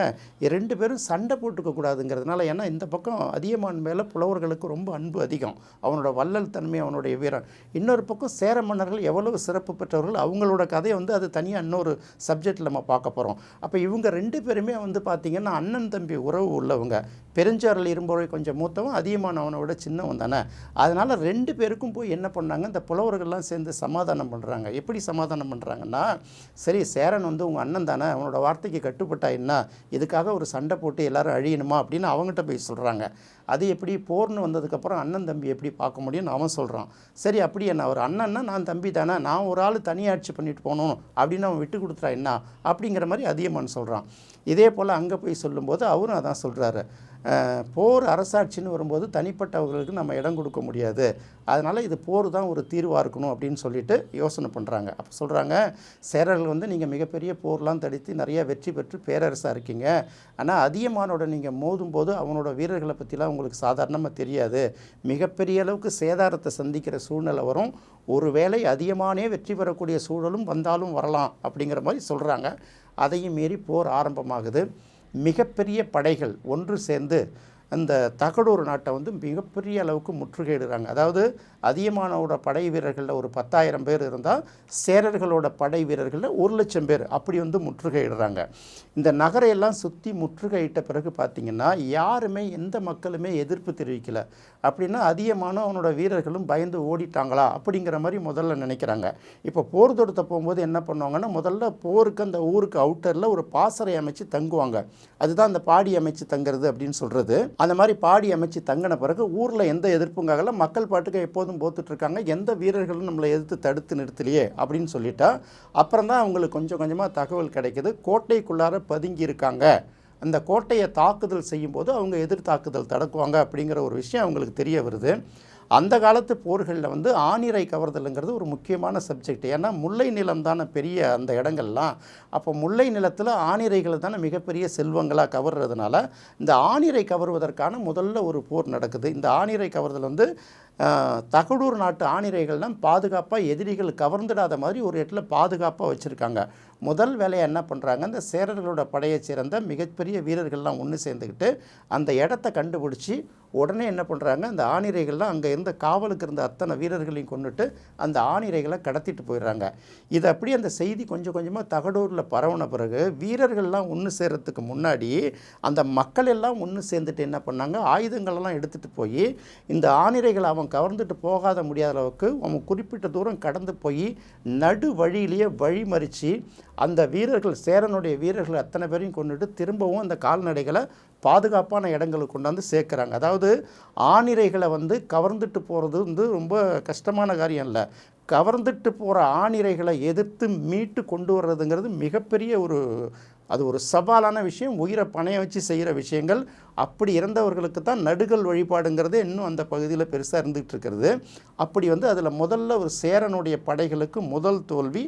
Speaker 1: ரெண்டு பேரும் சண்டை போட்டுக்க கூடாதுங்கிறதுனால ஏன்னா இந்த பக்கம் அதியமான் மேலே புலவர்களுக்கு ரொம்ப அன்பு அதிகம். அவனோட வள்ளல் தன்மை அவனுடைய வீரம் இன்னொரு பக்கம் சேர மன்னர்கள் எவ்வளவு சிறப்பு பெற்றவர்கள் அவங்களோட கதையை வந்து அது தனியாக இன்னொரு சப்ஜெக்டில் நம்ம பார்க்க போகிறோம் அப்போ இவங்க ரெண்டு பேருமே வந்து பார்த்திங்கன்னா அண்ணன் தம்பி உறவு உள்ளவங்க. பெருஞ்சாரில் இரும்பொறை கொஞ்சம் மூத்தவன் அதிகமான அவனோட சின்னவன் தானே. அதனால் ரெண்டு பேருக்கும் போய் என்ன பண்ணாங்க இந்த புலவர்கள்லாம் சேர்ந்து சமாதானம் பண்ணுறாங்க எப்படி சமாதானம் பண்ணுறாங்கன்னா சரி சேரன் வந்து உங்கள் அண்ணன் தானே அவனோட வார்த்தைக்கு கட்டுப்பட்டா என்ன? இதுக்காக ஒரு சண்டை போட்டு எல்லாரும் அழியணுமா? அப்படின்னு அவங்ககிட்ட போய் சொல்கிறாங்க அது எப்படி போர்னு வந்ததுக்கப்புறம் அண்ணன் தம்பி எப்படி பார்க்க முடியும்னு அவன் சொல்கிறான் சரி அப்படி என்ன ஒரு அண்ணன்னா நான் தம்பி தானே நான் ஒரு ஆள் தனியாட்சி பண்ணிட்டு போகணும் அப்படின்னு அவன் விட்டு கொடுத்துட்டா என்ன? அப்படிங்கிற மாதிரி அதியமான் சொல்கிறான் இதே போல் அங்கே போய் சொல்லும்போது அவரும் அதான் சொல்கிறாரு போர் அரசாட்சின்னு வரும்போது தனிப்பட்டவர்களுக்கு நம்ம இடம் கொடுக்க முடியாது. அதனால் இது போர் தான் ஒரு தீர்வாக இருக்கணும் அப்படின்னு சொல்லிட்டு யோசனை பண்ணுறாங்க அப்போ சொல்கிறாங்க சேரர்கள் வந்து நீங்கள் மிகப்பெரிய போர்லாம் தடுத்து நிறைய வெற்றி பெற்று பேரரசாக இருக்கீங்க. ஆனால் அதியமானோட நீங்கள் மோதும்போது அவனோட வீரர்களை பற்றிலாம் உங்களுக்கு சாதாரணமாக தெரியாது. மிகப்பெரிய அளவுக்கு சேதாரத்தை சந்திக்கிற சூழ்நிலை வரும். ஒருவேளை அதிகமானே வெற்றி பெறக்கூடிய சூழலும் வந்தாலும் வரலாம் அப்படிங்கிற மாதிரி சொல்கிறாங்க அதையும் மீறி போர் ஆரம்பமாகுது. மிகப்பெரிய படைகள் ஒன்று சேர்ந்து அந்த தகடூர் நாட்டை வந்து மிகப்பெரிய அளவுக்கு முற்றுகையிடுறாங்க. அதாவது அதிகமானோட படை வீரர்களில் ஒரு பத்தாயிரம் பேர் இருந்தால் சேரர்களோட படை வீரர்களில் ஒரு லட்சம் பேர். அப்படி வந்து முற்றுகையிடுறாங்க. இந்த நகரையெல்லாம் சுற்றி முற்றுகையிட்ட பிறகு பார்த்திங்கன்னா யாருமே எந்த மக்களுமே எதிர்ப்பு தெரிவிக்கல. அப்படின்னா அதிகமான அவனோட வீரர்களும் பயந்து ஓடிட்டாங்களா? அப்படிங்கிற மாதிரி முதல்ல நினைக்கிறாங்க. இப்போ போர் தொடுத்த போகும்போது என்ன பண்ணுவாங்கன்னா முதல்ல போருக்கு அந்த ஊருக்கு அவுட்டரில் ஒரு பாசறை அமைச்சு தங்குவாங்க. அதுதான் அந்த பாடி அமைச்சு தங்குறது அப்படின்னு சொல்கிறது அந்த மாதிரி பாடி அமைச்சு தங்கின பிறகு ஊரில் எந்த எதிர்ப்புங்காகல மக்கள் பாட்டுக்கு எப்போதும் போத்துட்ருக்காங்க. எந்த வீரர்களும் நம்மளை எதிர்த்து தடுத்து நிறுத்தலையே அப்படின்னு சொல்லிட்டா அப்புறம் தான் அவங்களுக்கு கொஞ்சம் கொஞ்சமாக தகவல் கிடைக்கிது. கோட்டைக்குள்ளார பதுங்கி இருக்காங்க. அந்த கோட்டையை தாக்குதல் செய்யும்போது அவங்க எதிர் தாக்குதல் தடுக்குவாங்க அப்படிங்கிற ஒரு விஷயம் அவங்களுக்கு தெரிய வருது. அந்த காலத்து போர்களில் வந்து ஆணிரை கவர்தலுங்கிறது ஒரு முக்கியமான சப்ஜெக்ட். ஏன்னா முல்லை நிலம் தானே பெரிய அந்த இடங்கள்லாம். அப்போ முல்லை நிலத்தில் ஆணிரைகள் தானே மிகப்பெரிய செல்வங்களாக கவர்றதுனால இந்த ஆணிரை கவர்வதற்கான முதல்ல ஒரு போர் நடக்குது. இந்த ஆணிரை கவர்தல் வந்து தகடூர் நாட்டு ஆணிரைகள்லாம் பாதுகாப்பாக எதிரிகள் கவர்ந்துடாத மாதிரி ஒரு இடத்துல பாதுகாப்பாக வச்சுருக்காங்க. முதல் வேலையை என்ன பண்ணுறாங்க இந்த சேரர்களோட படையை சேர்ந்த மிகப்பெரிய வீரர்கள்லாம் ஒன்று சேர்ந்துக்கிட்டு அந்த இடத்த கண்டுபிடிச்சி உடனே என்ன பண்ணுறாங்க அந்த ஆணிரைகள்லாம் அங்கே இருந்த காவலுக்கு இருந்த அத்தனை வீரர்களையும் கொண்டுட்டு அந்த ஆணிரைகளை கடத்திட்டு போயிடுறாங்க. இது அப்படி அந்த செய்தி கொஞ்சம் கொஞ்சமாக தகடூரில் பரவுன பிறகு வீரர்கள்லாம் ஒன்று சேர்கிறதுக்கு முன்னாடி அந்த மக்கள் எல்லாம் ஒன்று சேர்ந்துட்டு என்ன பண்ணாங்க? ஆயுதங்களெல்லாம் எடுத்துகிட்டு போய் இந்த ஆணிரைகளை அவங்க அவன் கவர்ந்துட்டு போகாத முடியாத அளவுக்கு அவன் குறிப்பிட்ட தூரம் கடந்து போய் நடு வழியிலேயே வழிமறித்து அந்த வீரர்கள் சேரனுடைய வீரர்கள் அத்தனை பேரையும் கொண்டுட்டு திரும்பவும் அந்த கால்நடைகளை பாதுகாப்பான இடங்களுக்கு கொண்டாந்து சேர்க்குறாங்க. அதாவது ஆணிரைகளை வந்து கவர்ந்துட்டு போகிறது வந்து ரொம்ப கஷ்டமான காரியம் இல்லை. கவர்ந்துட்டு போகிற ஆணிரைகளை எதிர்த்து மீட்டு கொண்டு வர்றதுங்கிறது மிகப்பெரிய ஒரு அது ஒரு சவாலான விஷயம் உயிரை பணைய வச்சு செய்கிற விஷயங்கள். அப்படி இறந்தவர்களுக்கு தான் நடுகள் வழிபாடுங்கிறது இன்னும் அந்த பகுதியில் பெருசாக இருந்துகிட்டு இருக்கிறது. அப்படி வந்து அதில் முதல்ல ஒரு சேரனுடைய படைகளுக்கு முதல் தோல்வி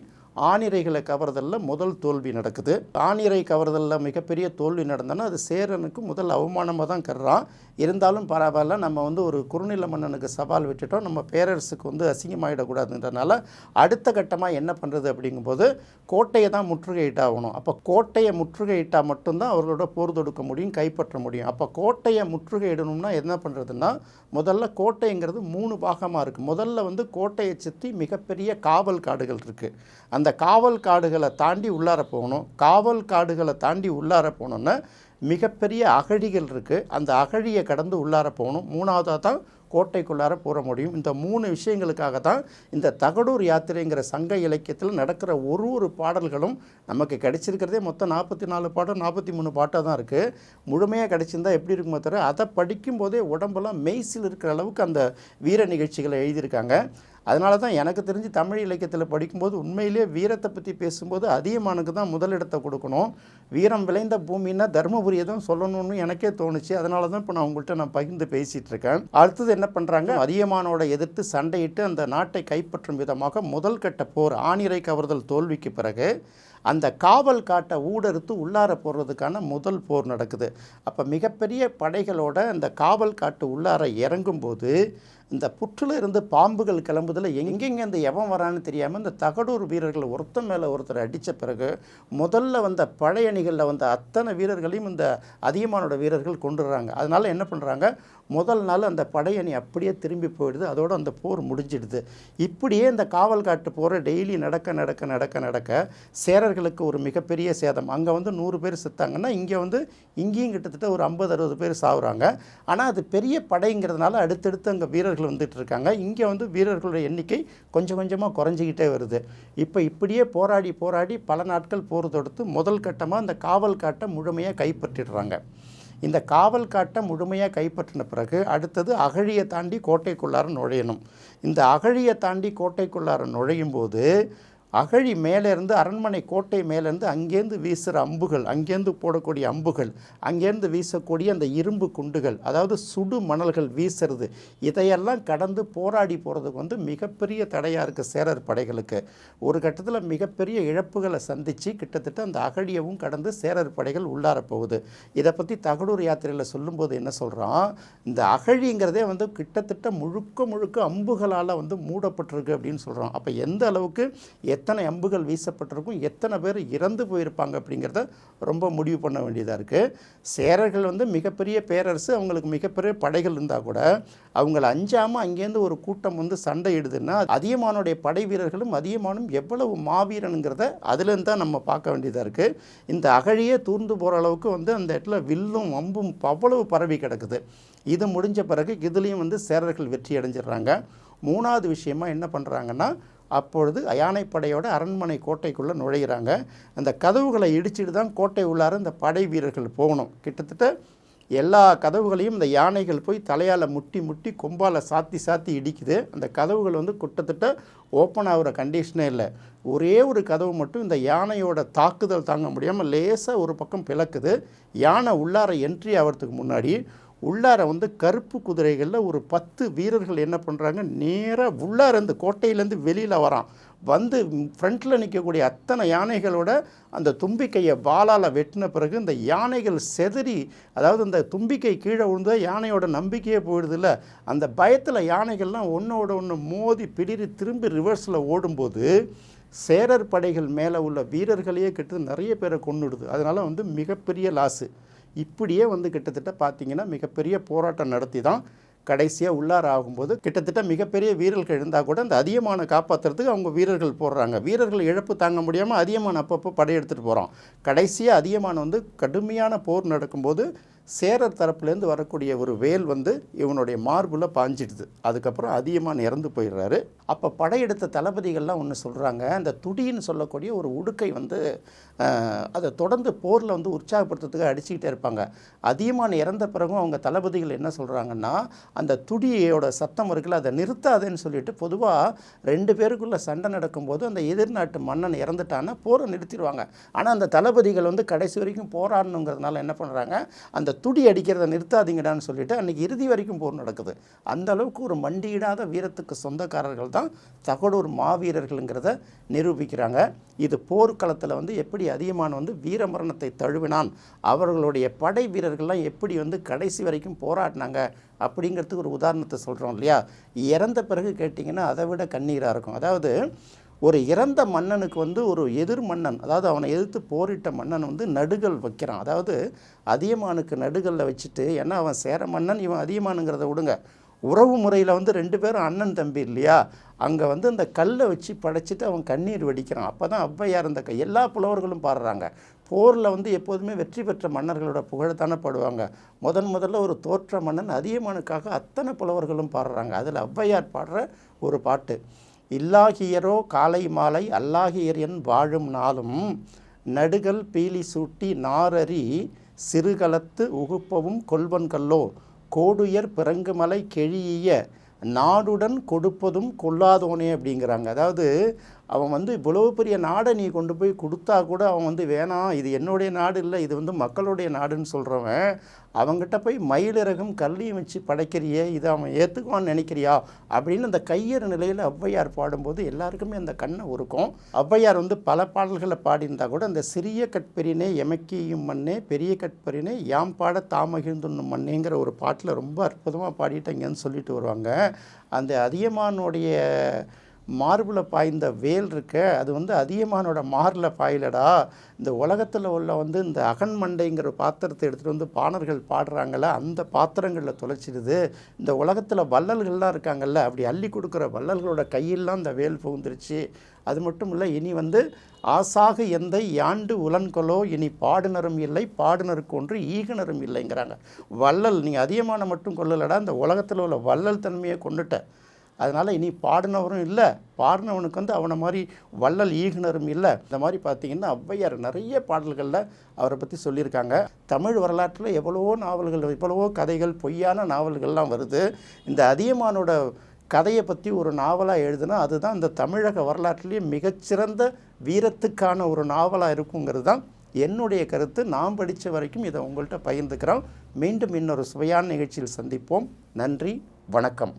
Speaker 1: ஆணிரைகளை கவர்தலில் முதல் தோல்வி நடக்குது. ஆணிரை கவர்தலில் மிகப்பெரிய தோல்வி நடந்தோன்னா அது சேரனுக்கு முதல் அவமானமாக தான் கர்றான். இருந்தாலும் பரவாயில்ல நம்ம வந்து ஒரு குறுநில மன்னனுக்கு சவால் விட்டுட்டோம். நம்ம பேரரசுக்கு வந்து அசிங்கமாயிடக்கூடாதுன்றனால அடுத்த கட்டமாக என்ன பண்ணுறது அப்படிங்கும்போது கோட்டையை தான் முற்றுகையிட்டாகணும். அப்போ கோட்டையை முற்றுகையிட்டால் மட்டும்தான் அவர்களோட போர் தொடுக்க முடியும் கைப்பற்ற முடியும். அப்போ கோட்டையை முற்றுகையிடணும்னா என்ன பண்ணுறதுன்னா முதல்ல கோட்டைங்கிறது மூணு பாகமாக இருக்குது முதல்ல வந்து கோட்டையை சுற்றி மிகப்பெரிய காவல் காடுகள் இருக்குது அந்த காவல் காடுகளை தாண்டி உள்ளார போகணும். காவல் காடுகளை தாண்டி உள்ளார போகணுன்னா மிகப்பெரிய அகழிகள் இருக்குது அந்த அகழியை கடந்து உள்ளார போகணும். மூணாவதாக தான் கோட்டைக்குள்ளார போற முடியும். இந்த மூணு விஷயங்களுக்காக தான் இந்த தகடூர் யாத்திரைங்கிற சங்க இலக்கியத்தில் நடக்கிற ஒரு ஒரு பாடல்களும் நமக்கு கிடைச்சிருக்கிறதே மொத்தம் நாற்பத்தி நாலு பாடம் நாற்பத்தி மூணு பாட்டாக தான் இருக்குது முழுமையாக கிடைச்சிருந்தா எப்படி இருக்குமோ தவிர அதை படிக்கும்போதே உடம்பெல்லாம் மெய்சில் இருக்கிற அளவுக்கு அந்த வீர நிகழ்ச்சிகளை எழுதியிருக்காங்க. அதனால தான் எனக்கு தெரிஞ்சு தமிழ் இலக்கியத்தில் படிக்கும்போது உண்மையிலேயே வீரத்தை பற்றி பேசும்போது அதியமானுக்கு தான் முதலிடத்தை கொடுக்கணும். வீரம் விளைந்த பூமின்னா தருமபுரியை தான் சொல்லணும்னு எனக்கே தோணுச்சு. அதனால தான் இப்போ நான் உங்கள்கிட்ட நான் பகிர்ந்து பேசிகிட்டு இருக்கேன். அடுத்தது என்ன பண்ணுறாங்க அதியமானோட எதிர்த்து சண்டையிட்டு அந்த நாட்டை கைப்பற்றும் விதமாக முதல் கட்ட போர் ஆணிரை கவர்தல் தோல்விக்கு பிறகு அந்த காவல் காட்டை ஊடறுத்து உள்ளார போடுறதுக்கான முதல் போர் நடக்குது. அப்போ மிகப்பெரிய படைகளோட அந்த காவல் காட்டு உள்ளார இறங்கும்போது இந்த புற்றுல இருந்து பாம்புகள் கிளம்புதில் எங்கெங்கே இந்த எவன் வரான்னு தெரியாமல் இந்த தகடூர் வீரர்கள் ஒருத்தன் மேலே ஒருத்தர் அடித்த பிறகு முதல்ல வந்த படையணிகளில் வந்த அத்தனை வீரர்களையும் இந்த அதிகமானோட வீரர்கள் கொண்டுடுறாங்க அதனால் என்ன பண்ணுறாங்க முதல் நாள் அந்த படையணி அப்படியே திரும்பி போயிடுது. அதோடு அந்த போர் முடிஞ்சிடுது. இப்படியே இந்த காவல் காட்டு போகிற டெய்லி நடக்க நடக்க நடக்க நடக்க சேரர்களுக்கு ஒரு மிகப்பெரிய சேதம். அங்கே வந்து நூறு பேர் செத்தாங்கன்னா இங்கே வந்து இங்கேயும் கிட்டத்தட்ட ஒரு ஐம்பது அறுபது பேர் சாகுறாங்க ஆனால் அது பெரிய படைங்கிறதுனால அடுத்தடுத்து அங்கே வீரர்கள் வந்துட்டு இருக்காங்க. இங்கே வந்து வீரர்களுடைய எண்ணிக்கை கொஞ்சம் கொஞ்சமாக குறைஞ்சிக்கிட்டே வருது. இப்போ இப்படியே போராடி போராடி பல நாட்கள் போர் தொடுத்து முதல் கட்டமாக அந்த காவல் காட்டை முழுமையாக கைப்பற்றிடுறாங்க. இந்த காவல் காட்டை முழுமையாக கைப்பற்றின பிறகு அடுத்தது அகழியை தாண்டி கோட்டைக்குள்ளார நுழையணும். இந்த அகழியை தாண்டி கோட்டைக்குள்ளார நுழையும் போது அகழி மேலேருந்து அரண்மனை கோட்டை மேலேருந்து அங்கேருந்து வீசுகிற அம்புகள் அங்கேருந்து போடக்கூடிய அம்புகள் அங்கேருந்து வீசக்கூடிய அந்த இரும்பு குண்டுகள் அதாவது சுடு மணல்கள் வீசுறது இதையெல்லாம் கடந்து போராடி போகிறதுக்கு வந்து மிகப்பெரிய தடையாக இருக்குது சேரர் படைகளுக்கு. ஒரு கட்டத்தில் மிகப்பெரிய இழப்புகளை சந்தித்து கிட்டத்தட்ட அந்த அகழியவும் கடந்து சேரர் படைகள் உள்ளார போகுது. இதை பற்றி தகடூர் யாத்திரையில் சொல்லும்போது என்ன சொல்கிறோம் இந்த அகழிங்கிறதே வந்து கிட்டத்தட்ட முழுக்க முழுக்க அம்புகளால் வந்து மூடப்பட்டிருக்கு அப்படின்னு சொல்கிறோம் அப்போ எந்த அளவுக்கு எத் எத்தனை அம்புகள் வீசப்பட்டிருக்கும் எத்தனை பேர் இறந்து போயிருப்பாங்க அப்படிங்கிறத ரொம்ப முடிவு பண்ண வேண்டியதாக இருக்குது சேரர்கள் வந்து மிகப்பெரிய பேரரசு அவங்களுக்கு மிகப்பெரிய படைகள் இருந்தால் கூட அவங்கள அஞ்சாமல் அங்கேருந்து ஒரு கூட்டம் வந்து சண்டையிடுதுன்னா அதியமானுடைய படை வீரர்களும் அதியமானும் எவ்வளவு மாவீரனுங்கிறத அதுலேருந்து தான் நம்ம பார்க்க வேண்டியதாக இருக்குது இந்த அகழியே தூர்ந்து போகிற அளவுக்கு வந்து அந்த இடத்துல வில்லும் அம்பும் அவ்வளவு பரவி கிடக்குது. இது முடிஞ்ச பிறகு இதுலேயும் வந்து சேரர்கள் வெற்றி அடைஞ்சிடுறாங்க. மூணாவது விஷயமா என்ன பண்ணுறாங்கன்னா அப்பொழுது யானைப்படையோட அரண்மனை கோட்டைக்குள்ளே நுழையிறாங்க. அந்த கதவுகளை இடிச்சிட்டு தான் கோட்டை உள்ளார இந்த படை வீரர்கள் போகணும். கிட்டத்தட்ட எல்லா கதவுகளையும் இந்த யானைகள் போய் தலையால் முட்டி முட்டி கொம்பால் சாத்தி சாத்தி இடிக்குது. அந்த கதவுகள் வந்து கிட்டத்தட்ட ஓப்பன் ஆகிற கண்டிஷனே இல்லை. ஒரே ஒரு கதவு மட்டும் இந்த யானையோட தாக்குதல் தாங்க முடியாமல் லேசாக ஒரு பக்கம் பிளக்குது. யானை உள்ளார என்ட்ரி ஆகிறதுக்கு முன்னாடி உள்ளார வந்து கருப்பு குதிரைகளில் ஒரு பத்து வீரர்கள் என்ன பண்ணுறாங்க நேராக உள்ளாரந்து கோட்டையிலேருந்து வெளியில் வரான். வந்து ஃப்ரண்ட்டில் நிற்கக்கூடிய அத்தனை யானைகளோட அந்த தும்பிக்கையை வாளால் வெட்டின பிறகு இந்த யானைகள் செதறி அதாவது இந்த தும்பிக்கை கீழே விழுந்தா யானையோட நம்பிக்கையே போயிடுதுல்ல. அந்த பயத்தில் யானைகள்லாம் ஒன்றோட ஒன்று மோதி பிடிரி திரும்பி ரிவர்ஸில் ஓடும்போது சேரர் படைகள் மேலே உள்ள வீரர்களையே கிட்ட நிறைய பேரை கொண்டுடுது அதனால் வந்து மிகப்பெரிய லாஸு இப்படியே வந்து கிட்டத்தட்ட பார்த்தீங்கன்னா மிகப்பெரிய போராட்டம் நடத்தி தான் கடைசியாக உள்ளார ஆகும்போது கிட்டத்தட்ட மிகப்பெரிய வீரர்கள் இருந்தால் கூட அந்த அதிகமான காப்பாற்றுறதுக்கு அவங்க வீரர்கள் போடுறாங்க. வீரர்கள் இழப்பு தாங்க முடியாமல் அதிகமான அப்பப்போ படையெடுத்துட்டு போகிறோம் கடைசியாக அதிகமான வந்து கடுமையான போர் நடக்கும்போது சேரர் தரப்புலேருந்து வரக்கூடிய ஒரு வேல் வந்து இவனுடைய மார்பில் பாஞ்சிடுது. அதுக்கப்புறம் அதியமான் இறந்து போயிடுறாரு. அப்போ படையெடுத்த தளபதிகள்லாம் ஒன்று சொல்கிறாங்க அந்த துடின்னு சொல்லக்கூடிய ஒரு உடுக்கை வந்து அதை தொடர்ந்து போரில் வந்து உற்சாகப்படுத்துறதுக்கு அடிச்சுக்கிட்டே இருப்பாங்க. அதியமான் இறந்த பிறகும் அவங்க தளபதிகள் என்ன சொல்கிறாங்கன்னா அந்த துடியோட சத்தம் இருக்குல்ல அதை நிறுத்தாதேன்னு சொல்லிட்டு பொதுவாக ரெண்டு பேருக்குள்ளே சண்டை நடக்கும்போது அந்த எதிர்நாட்டு மன்னன் இறந்துட்டான்னா போரை நிறுத்திடுவாங்க. ஆனால் அந்த தளபதிகள் வந்து கடைசி வரைக்கும் போராடணுங்கிறதுனால என்ன பண்ணுறாங்க அந்த துடி அடிக்கிறத நிறுத்தாதீங்கடான்னு சொல்லிட்டு அன்றைக்கி இறுதி வரைக்கும் போர் நடக்குது. அந்த அளவுக்கு ஒரு மண்டியிடாத வீரத்துக்கு சொந்தக்காரர்கள் தான் தகடூர் மாவீரர்கள்ங்கிறத நிரூபிக்கிறாங்க. இது போர்க்களத்தில் வந்து எப்படி அதிகமான வந்து வீரமரணத்தை தழுவினான். அவர்களுடைய படை வீரர்கள்லாம் எப்படி வந்து கடைசி வரைக்கும் போராடினாங்க அப்படிங்கிறதுக்கு ஒரு உதாரணத்தை சொல்கிறோம் இல்லையா? இறந்த பிறகு கேட்டிங்கன்னா அதை விட கண்ணீராக இருக்கும். அதாவது ஒரு இறந்த மன்னனுக்கு வந்து ஒரு எதிர் மன்னன் அதாவது அவனை எதிர்த்து போரிட்ட மன்னன் வந்து நடுகள் வைக்கிறான். அதாவது அதியமானுக்கு நடுகளில் வச்சுட்டு ஏன்னா அவன் சேர மன்னன் இவன் அதியமானுங்கிறத விடுங்க. உறவு முறையில் வந்து ரெண்டு பேரும் அண்ணன் தம்பி இல்லையா? அங்கே வந்து அந்த கல்லை வச்சு படைச்சிட்டு அவன் கண்ணீர் வெடிக்கிறான். அப்போ தான் ஔவையார் அந்த க- எல்லா புலவர்களும் பாடுறாங்க. போரில் வந்து எப்போதுமே வெற்றி பெற்ற மன்னர்களோட புகழத்தானே பாடுவாங்க. முதன் முதல்ல ஒரு தோற்ற மன்னன் அதியமானுக்காக அத்தனை புலவர்களும் பாடுறாங்க. அதில் ஔவையார் பாடுற ஒரு பாட்டு இல்லாகியரோ காலை மாலை அல்லாகியர் என் வாழும் நாளும் நடுகள் பீலி சூட்டி நாரறி சிறுகலத்து உகுப்பவும் கொள்வன்கல்லோ கோடுயர் பிறங்குமலை கெழிய நாடுடன் கொடுப்பதும் கொள்ளாதோனே அப்படிங்கிறாங்க. அதாவது அவன் வந்து இவ்வளவு பெரிய நாடை நீ கொண்டு போய் கொடுத்தா கூட அவன் வந்து வேணாம் இது என்னுடைய நாடு இல்லை இது வந்து மக்களுடைய நாடுன்னு சொல்கிறவன் அவங்ககிட்ட போய் மயிலிறகும் கல்லியும் வச்சு படைக்கிறியே இதை அவன் ஏற்றுக்குவான்னு நினைக்கிறியா? அப்படின்னு அந்த கையறு நிலையில் ஔவையார் பாடும்போது எல்லாருக்குமே அந்த கண்ணை உருக்கும். ஔவையார் வந்து பல பாடல்களை பாடியிருந்தா கூட அந்த சிறிய கட்பெரினே எமக்கியும் மண்ணே பெரிய கட்பெரினே யாம் பாட தாமகிழ்ந்துண்ணும் மண்ணேங்கிற ஒரு பாட்டில் ரொம்ப அற்புதமாக பாடிட்டீங்கன்னு சொல்லிட்டு வருவாங்க. அந்த அதியமானுடைய மார்பில் பாய்ந்த வேல் இருக்க அது வந்து அதியமானோட மாரில் பாயலடா. இந்த உலகத்தில் உள்ள வந்து இந்த அகன்மண்டைங்கிற பாத்திரத்தை எடுத்துகிட்டு வந்து பாணர்கள் பாடுறாங்கல்ல அந்த பாத்திரங்களில் தொலைச்சிடுது. இந்த உலகத்தில் வள்ளல்கள்லாம் இருக்காங்கல்ல அப்படி அள்ளி கொடுக்குற வள்ளல்களோட கையெல்லாம் இந்த வேல் புகுந்துருச்சு. அது மட்டும் இல்லை இனி வந்து ஆசாக எந்த யாண்டு உலன்கொலோ இனி பாடுனரும் இல்லை பாடுனருக்கு ஒன்று ஈகுனரும் இல்லைங்கிறாங்க. வள்ளல் நீ அதிகமான மட்டும் கொள்ளலடா இந்த உலகத்தில் உள்ள வள்ளல் தன்மையை கொண்டுட்ட அதனால் இனி பாடினவரும் இல்லை பாடினவனுக்கு வந்து அவனை மாதிரி வள்ளல் ஈகுனரும் இல்லை. இந்த மாதிரி பார்த்தீங்கன்னா ஔவையார் நிறைய பாடல்களில் அவரை பற்றி சொல்லியிருக்காங்க. தமிழ் வரலாற்றில் எவ்வளவோ நாவல்கள் எவ்வளவோ கதைகள் பொய்யான நாவல்கள்லாம் வருது. இந்த அதியமானோட கதையை பற்றி ஒரு நாவலாக எழுதுனா அதுதான் இந்த தமிழக வரலாற்றிலேயே மிகச்சிறந்த வீரத்துக்கான ஒரு நாவலாக இருக்குங்கிறது தான் என்னுடைய கருத்து. நான் படித்த வரைக்கும் இதை உங்கள்கிட்ட பகிர்ந்துக்கிறோம். மீண்டும் இன்னொரு சுவையான நிகழ்ச்சியில் சந்திப்போம். நன்றி வணக்கம்.